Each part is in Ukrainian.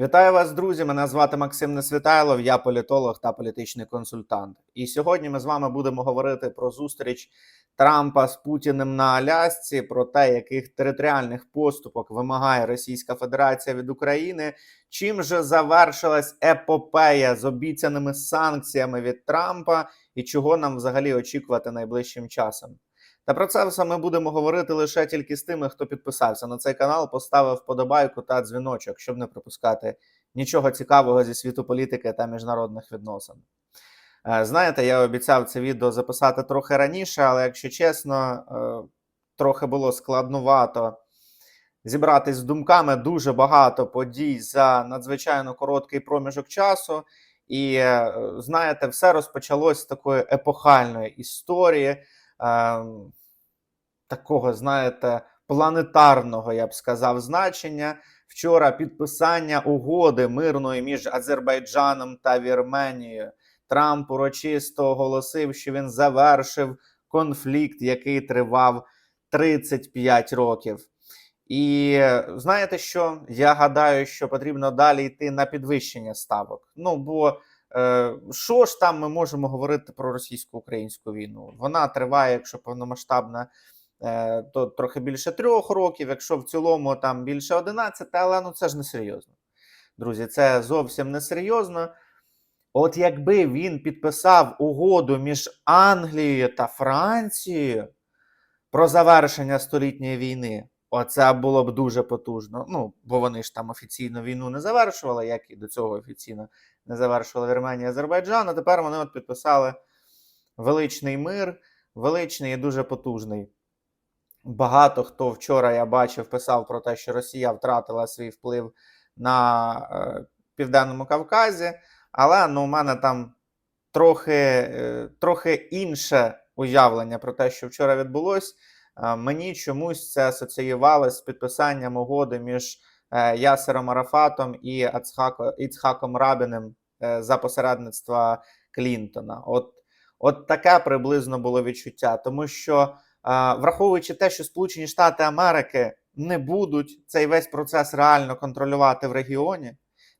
Вітаю вас, друзі! Мене звати Максим Несвітайлов, я політолог та політичний консультант. І сьогодні ми з вами будемо говорити про зустріч Трампа з Путіним на Алясці, про те, яких територіальних поступок вимагає Російська Федерація від України. Чим же завершилась епопея з обіцяними санкціями від Трампа, і чого нам взагалі очікувати найближчим часом? Та про це все ми будемо говорити лише тільки з тими, хто підписався на цей канал, поставив вподобайку та дзвіночок, щоб не пропускати нічого цікавого зі світу політики та міжнародних відносин. Е, Знаєте, я обіцяв це відео записати трохи раніше, але якщо чесно, е, трохи було складнувато зібратись з думками дуже багато подій за надзвичайно короткий проміжок часу. І е, знаєте, все розпочалось з такої епохальної історії. Ем, такого, знаєте, планетарного, я б сказав, значення. Вчора підписання угоди мирної між Азербайджаном та Вірменією. Трамп урочисто оголосив, що він завершив конфлікт, який тривав 35 років. І знаєте що? Я гадаю, що потрібно далі йти на підвищення ставок. Ну бо що ж там ми можемо говорити про російсько-українську війну? Вона триває, якщо повномасштабна е, то трохи більше трьох років, якщо в цілому там більше 11, але ну це ж не серйозно. Друзі, це зовсім не серйозно. От якби він підписав угоду між Англією та Францією про завершення столітньої війни, оце було б дуже потужно. Ну, бо вони ж там офіційно війну не завершували, як і до цього офіційно не завершували Вірменія Азербайджан. А тепер вони от підписали величний мир, величний і дуже потужний. Багато хто вчора я бачив, писав про те, що Росія втратила свій вплив на е, Південному Кавказі, але ну, у мене там трохи, е, трохи інше уявлення про те, що вчора відбулось. Е, мені чомусь це асоціювалося з підписанням угоди між е, Ясером Арафатом і Ацхако, Іцхаком Рабіним е, за посередництва Клінтона. От, от таке приблизно було відчуття, тому що. Враховуючи те, що Сполучені Штати Америки не будуть цей весь процес реально контролювати в регіоні,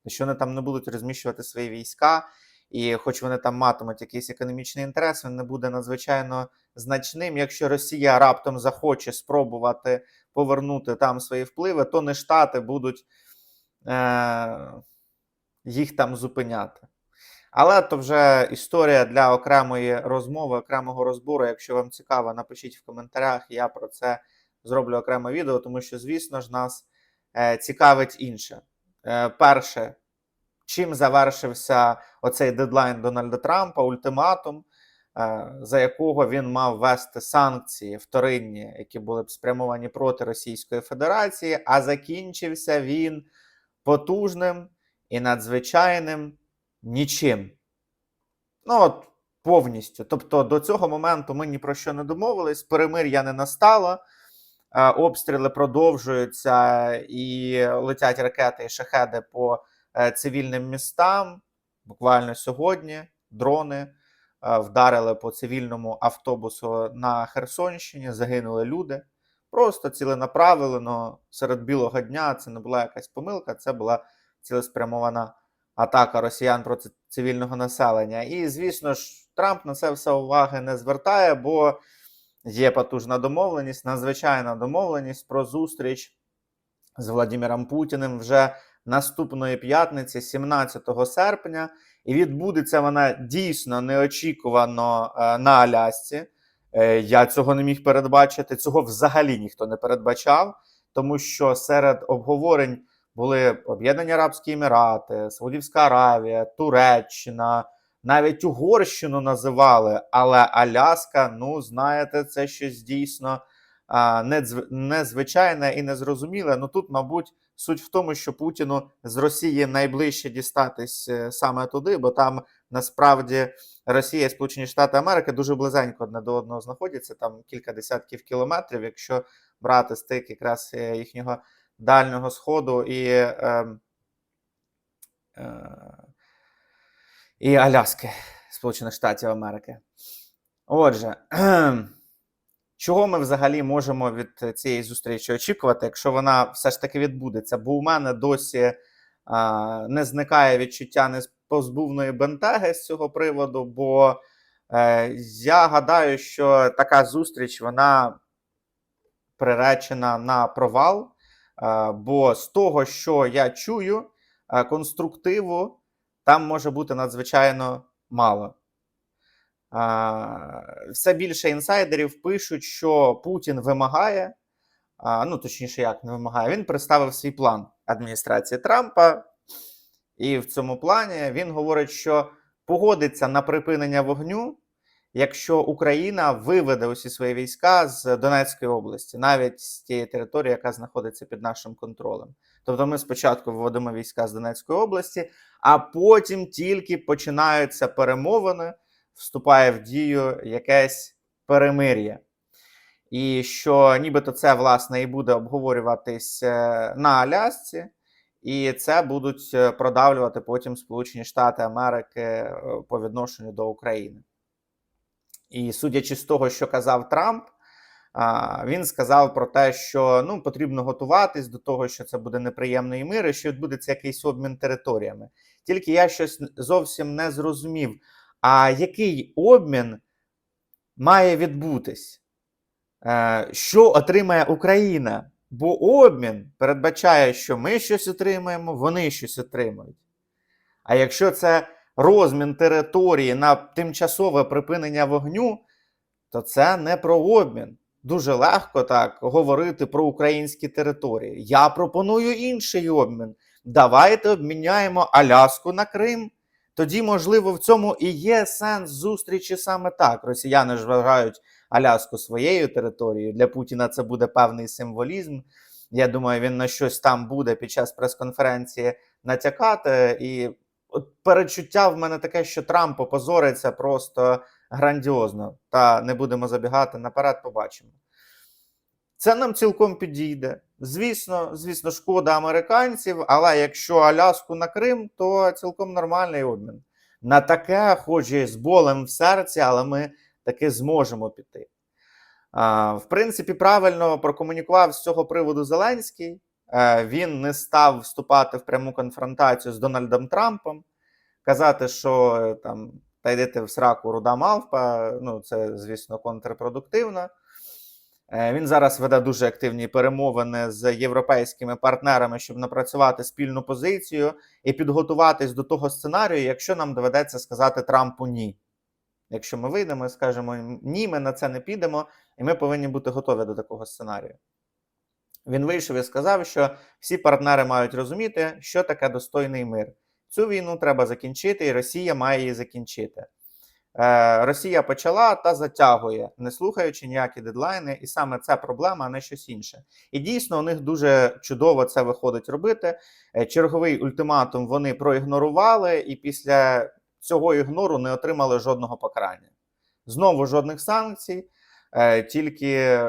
що вони там не будуть розміщувати свої війська, і хоч вони там матимуть якийсь економічний інтерес, він не буде надзвичайно значним. Якщо Росія раптом захоче спробувати повернути там свої впливи, то не Штати будуть е- їх там зупиняти. Але то вже історія для окремої розмови, окремого розбору. Якщо вам цікаво, напишіть в коментарях. Я про це зроблю окреме відео, тому що, звісно ж, нас е, цікавить інше. Е, перше, чим завершився оцей дедлайн Дональда Трампа, ультиматум, е, за якого він мав ввести санкції вторинні, які були б спрямовані проти Російської Федерації, а закінчився він потужним і надзвичайним нічим. Ну, от повністю. Тобто до цього моменту ми ні про що не домовились, перемир'я не настало, е, обстріли продовжуються і летять ракети і шахеди по цивільним містам. Буквально сьогодні дрони е, вдарили по цивільному автобусу на Херсонщині, загинули люди. Просто ціленаправлено серед білого дня. Це не була якась помилка, це була цілеспрямована атака росіян проти цивільного населення. І, звісно ж, Трамп на це все уваги не звертає, бо є потужна домовленість, надзвичайна домовленість про зустріч з Владимиром Путіним вже наступної п'ятниці, 17 серпня. І відбудеться вона дійсно неочікувано е, на Алясці. Е, Я цього не міг передбачити. Цього взагалі ніхто не передбачав, тому що серед обговорень були Об'єднані Арабські Емірати, Саудівська Аравія, Туреччина, навіть Угорщину називали. Але Аляска, ну знаєте, це щось дійсно незвичайне і незрозуміле. Ну тут, мабуть, суть в тому, що Путіну з Росії найближче дістатись е, саме туди, бо там насправді Росія і Сполучені Штати Америки дуже близенько одне до одного знаходяться, там кілька десятків кілометрів, якщо брати стик якраз е, їхнього Дальнього Сходу і, е, е, і Аляски Сполучених Штатів Америки. Отже, чого ми взагалі можемо від цієї зустрічі очікувати, якщо вона все ж таки відбудеться? Бо у мене досі а, не зникає відчуття непозбувної бентеги з цього приводу, бо е, я гадаю, що така зустріч вона приречена на провал. е, Бо з того, що я чую, е, конструктиву там може бути надзвичайно мало. Все більше інсайдерів пишуть, що Путін вимагає, ну точніше, як не вимагає, він представив свій план адміністрації Трампа, і в цьому плані він говорить, що погодиться на припинення вогню, якщо Україна виведе усі свої війська з Донецької області, навіть з тієї території, яка знаходиться під нашим контролем. Тобто ми спочатку виводимо війська з Донецької області, а потім тільки починаються перемовини, вступає в дію якесь перемир'я. І що нібито це власне і буде обговорюватись е, на Алясці, і це будуть е, продавлювати потім Сполучені Штати Америки е, по відношенню до України. І судячи з того, що казав Трамп, він сказав про те, що ну потрібно готуватись до того, що це буде неприємний мир, і що відбудеться якийсь обмін територіями. Тільки я щось зовсім не зрозумів. А який обмін має відбутись? Е, Що отримає Україна? Бо обмін передбачає, що ми щось отримаємо, вони щось отримують. А якщо це розмін території на тимчасове припинення вогню, то це не про обмін. Дуже легко так говорити про українські території. Я пропоную інший обмін. Давайте обміняємо Аляску на Крим. Тоді, можливо, в цьому і є сенс зустрічі саме так. Росіяни ж вважають Аляску своєю територією. Для Путіна це буде певний символізм. Я думаю, він на щось там буде під час прес-конференції натякати. І от перечуття в мене таке, що Трамп опозориться просто грандіозно. Та не будемо забігати наперед, побачимо. Це нам цілком підійде. Звісно, звісно, шкода американців, але якщо Аляску на Крим, то цілком нормальний обмін. На таке, хоч і з болем в серці, але ми таки зможемо піти. В принципі, правильно прокомунікував з цього приводу Зеленський. Е, Він не став вступати в пряму конфронтацію з Дональдом Трампом, казати, що е, там та йдете в сраку руда мавпа. Ну, це, звісно, контрпродуктивно. Е, Він зараз веде дуже активні перемовини з європейськими партнерами, щоб напрацювати спільну позицію і підготуватись до того сценарію, якщо нам доведеться сказати Трампу ні. Якщо ми вийдемо і скажемо ні, ми на це не підемо, і ми повинні бути готові до такого сценарію. Він вийшов і сказав, що всі партнери мають розуміти, що таке достойний мир. Цю війну треба закінчити, і Росія має її закінчити. Е, Росія почала та затягує, не слухаючи ніякі дедлайни, і саме це проблема, а не щось інше. І дійсно у них дуже чудово це виходить робити. Е, Черговий ультиматум вони проігнорували, і після цього ігнору не отримали жодного покарання. Знову жодних санкцій, е, тільки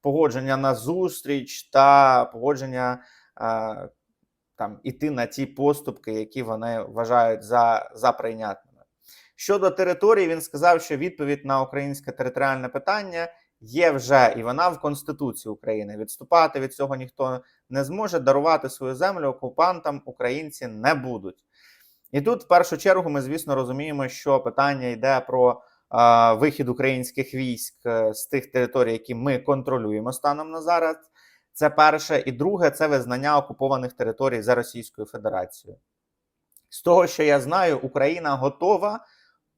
погодження на зустріч та погодження там іти на ті поступки, які вони вважають за, за прийнятними. Щодо території, він сказав, що відповідь на українське територіальне питання є вже, і вона в Конституції України. Відступати від цього ніхто не зможе. Дарувати свою землю окупантам українці не будуть. І тут, в першу чергу, ми, звісно, розуміємо, що питання йде про е, вихід українських військ е, з тих територій, які ми контролюємо станом на зараз. Це перше. І друге це визнання окупованих територій за Російською Федерацією. З того, що я знаю, Україна готова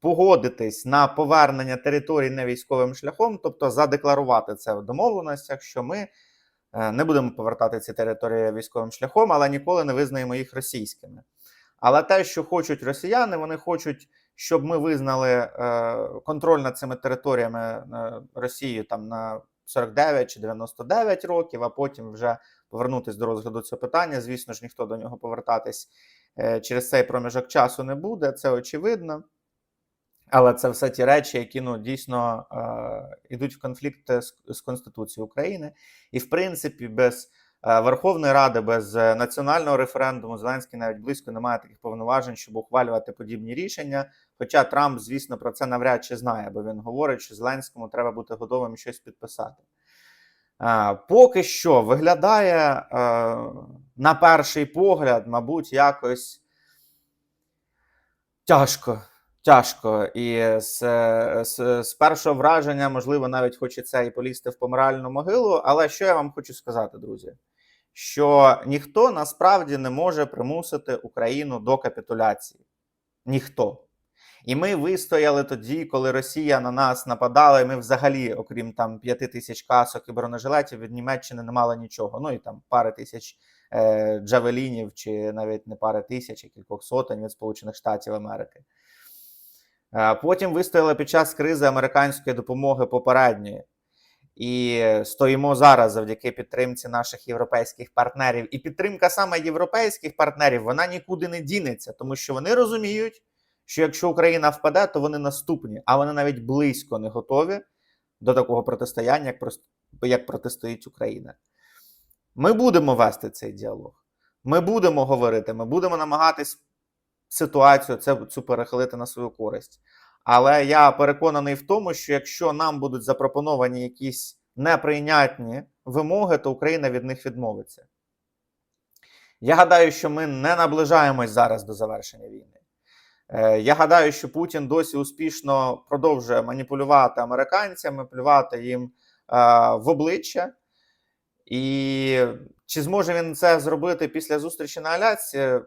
погодитись на повернення територій не військовим шляхом, тобто задекларувати це в домовленостях, що ми е, не будемо повертати ці території військовим шляхом, але ніколи не визнаємо їх російськими. Але те, що хочуть росіяни, вони хочуть, щоб ми визнали е, контроль над цими територіями е, Росії там на 49 чи 99 років, а потім вже повернутися до розгляду цього питання. Звісно ж, ніхто до нього повертатись через цей проміжок часу не буде, це очевидно. Але це все ті речі, які ну дійсно е, йдуть в конфлікт з, з Конституцією України, і в принципі, без е, Верховної Ради, без е, національного референдуму Зеленський навіть близько не має таких повноважень, щоб ухвалювати подібні рішення. Хоча Трамп, звісно, про це навряд чи знає, бо він говорить, що Зеленському треба бути готовим щось підписати. Е, Поки що виглядає е, на перший погляд, мабуть, якось тяжко. Тяжко. І з, з, з першого враження, можливо, навіть хочеться і полізти в помиральну могилу. Але що я вам хочу сказати, друзі? Що ніхто насправді не може примусити Україну до капітуляції. Ніхто. І ми вистояли тоді, коли Росія на нас нападала, і ми взагалі, окрім там п'яти тисяч касок і бронежилетів, від Німеччини не мали нічого. Ну і там пари тисяч е, джавелінів, чи навіть не пари тисяч, а кількох сотень від Сполучених Штатів Америки. Потім вистояли під час кризи американської допомоги попередньої. І стоїмо зараз завдяки підтримці наших європейських партнерів. І підтримка саме європейських партнерів вона нікуди не дінеться, тому що вони розуміють, що якщо Україна впаде, то вони наступні, а вони навіть близько не готові до такого протистояння, як, як протистоїть Україна. Ми будемо вести цей діалог. Ми будемо говорити, ми будемо намагатись ситуацію це, цю перехилити на свою користь. Але я переконаний в тому, що якщо нам будуть запропоновані якісь неприйнятні вимоги, то Україна від них відмовиться. Я гадаю, що ми не наближаємось зараз до завершення війни. Е, Я гадаю, що Путін досі успішно продовжує маніпулювати американцями, плювати їм е, в обличчя. І чи зможе він це зробити після зустрічі на Алясці?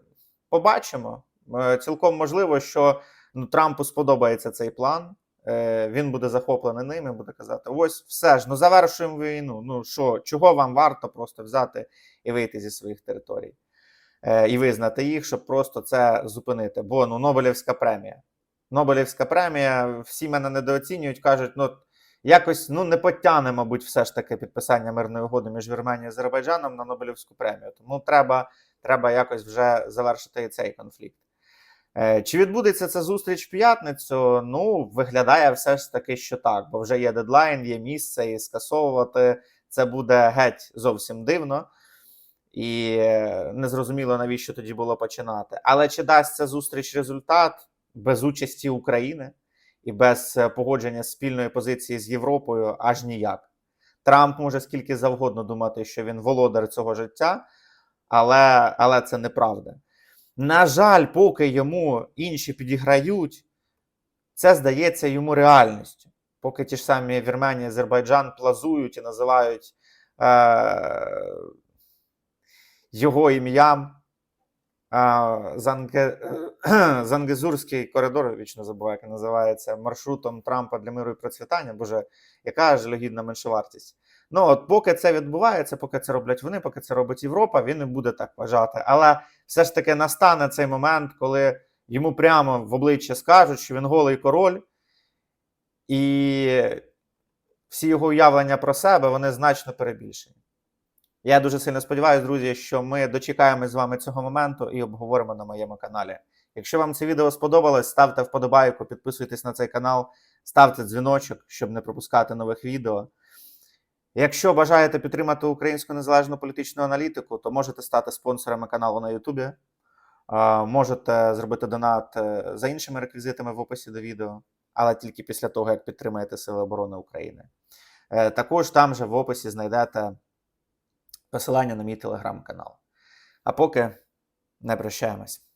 Побачимо. Е, Цілком можливо, що ну, Трампу сподобається цей план. Е, Він буде захоплений ним і буде казати: ось все ж, ну завершуємо війну. Ну що, чого вам варто просто взяти і вийти зі своїх територій? Е, і визнати їх, щоб просто це зупинити. Бо ну Нобелівська премія. Нобелівська премія, всі мене недооцінюють, кажуть, ну якось ну не потягне, мабуть, все ж таки підписання мирної угоди між Вірменією і Азербайджаном на Нобелівську премію. Тому треба, треба якось вже завершити і цей конфлікт. Е, Чи відбудеться ця зустріч в п'ятницю? Ну, виглядає все ж таки, що так, бо вже є дедлайн, є місце, і скасовувати це буде геть зовсім дивно. І е, незрозуміло, навіщо тоді було починати. Але чи дасть ця зустріч результат без участі України і без е, погодження спільної позиції з Європою аж ніяк. Трамп може скільки завгодно думати, що він володар цього життя, але, але це неправда. На жаль, поки йому інші підіграють, це здається йому реальністю. Поки ті ж самі Вірменія Азербайджан плазують і називають е- його ім'ям. Занге... Зангезурський коридор, вічно забуваю, як називається, маршрутом Трампа для миру і процвітання. Боже, яка жалюгідна меншовартість. Ну, от поки це відбувається, поки це роблять вони, поки це робить Європа, він не буде так вважати. Але все ж таки настане цей момент, коли йому прямо в обличчя скажуть, що він голий король, і всі його уявлення про себе вони значно перебільшені. Я дуже сильно сподіваюся, друзі, що ми дочекаємось з вами цього моменту і обговоримо на моєму каналі. Якщо вам це відео сподобалось, ставте вподобайку, підписуйтесь на цей канал, ставте дзвіночок, щоб не пропускати нових відео. Якщо бажаєте підтримати українську незалежну політичну аналітику, то можете стати спонсорами каналу на Ютубі. Можете зробити донат е, за іншими реквізитами в описі до відео, але тільки після того, як підтримаєте Сили оборони України. Е, Також там же в описі знайдете посилання на мій телеграм-канал. А поки не прощаємось.